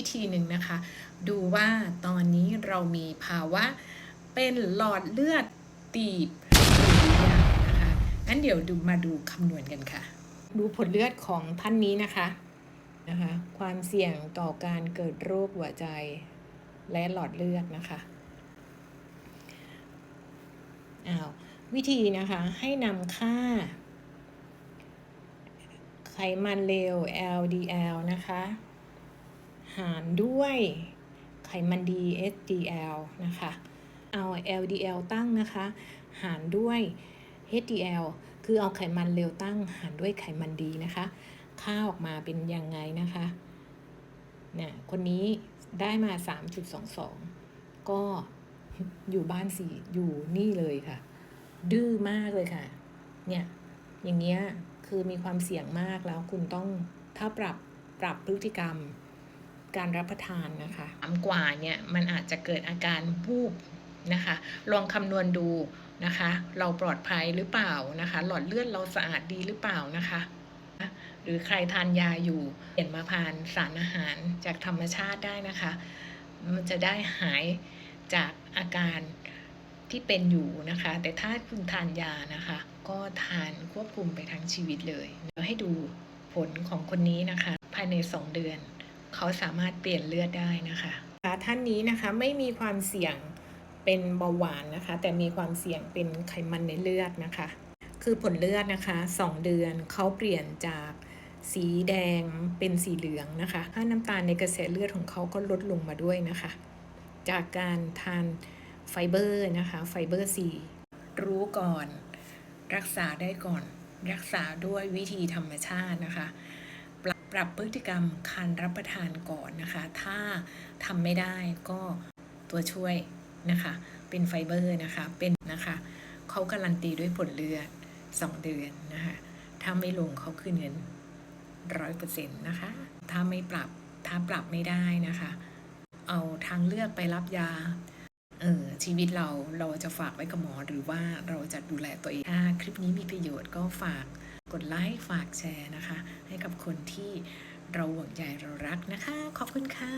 วิธีหนึ่งนะคะ ดูว่าตอนนี้เรามีภาวะเป็นหลอดเลือดตีบหรือยังนะคะงั้นเดี๋ยวดูมาดูคำนวณกันค่ะ ดูผลเลือดของท่านนี้นะคะนะคะความเสี่ยงต่อการเกิดโรคหัวใจและหลอดเลือดนะคะอ้าววิธีนะคะให้นำค่า ไขมันเลว LDL นะคะ หารด้วยไขมันดี HDL นะคะ เอา LDL ตั้งนะคะ หารด้วย HDL คือเอาไขมันเลวตั้งหารด้วยไขมันดีนะคะ ค่าออกมาเป็นยังไงนะคะเนี่ยคนนี้ได้มา 3.22 ก็อยู่บ้านสี่อยู่นี่เลยค่ะ ดื้อมากเลยค่ะ เนี่ย อย่างเงี้ยคือมีความเสี่ยงมากแล้วคุณต้องถ้าปรับปรับพฤติกรรม การรับประทานนะคะต่ำกว่าเนี่ยมันอาจจะเกิดอาการวูบนะคะลองคำนวณดูนะคะ เราปลอดภัยหรือเปล่านะคะ หลอดเลือดเราสะอาดดีหรือเปล่านะคะ หรือใครทานยาอยู่เปลี่ยนมาทานสารอาหารจากธรรมชาติได้นะคะ มันจะได้หายจากอาการที่เป็นอยู่นะคะ แต่ถ้าคุณทานยานะคะ ก็ทานควบคุมไปทั้งชีวิตเลยเดี๋ยวให้ดูผลของคนนี้นะคะ ภายใน 2 เดือน เขาสามารถเปลี่ยนเลือดได้นะคะท่านนี้นะคะไม่มีความเสี่ยงเป็นเบาหวานนะคะ แต่มีความเสี่ยงเป็นไขมันในเลือดนะคะ คือผลเลือดนะคะ 2 เดือนเขาเปลี่ยนจากสีแดงเป็นสีเหลืองนะคะค่าน้ำตาลในกระแสเลือดของเขาก็ลดลงมาด้วยนะคะ จากการทานไฟเบอร์นะคะไฟเบอร์ซีรู้ก่อน รักษาได้ก่อน รักษาด้วยวิธีธรรมชาตินะคะ ปรับพฤติกรรมการรับประทานก่อนนะคะ ถ้าทำไม่ได้ก็ตัวช่วยนะคะ เป็นไฟเบอร์นะคะ เป็นนะคะเขาการันตีด้วยผลเลือด 2 เดือนนะคะ ถ้าไม่ลงเขาคืนเงินร้อยเปอร์เซ็นต์นะคะ ถ้าไม่ปรับ ถ้าปรับไม่ได้นะคะ เอาทางเลือกไปรับยา เออชีวิตเราเราจะฝากไว้กับหมอหรือว่าเราจะดูแลตัวเอง ถ้าคลิปนี้มีประโยชน์ก็ฝาก กดไลค์ฝากแชร์นะคะ ให้กับคนที่เราห่วงใยเรารักนะคะ ขอบคุณค่ะ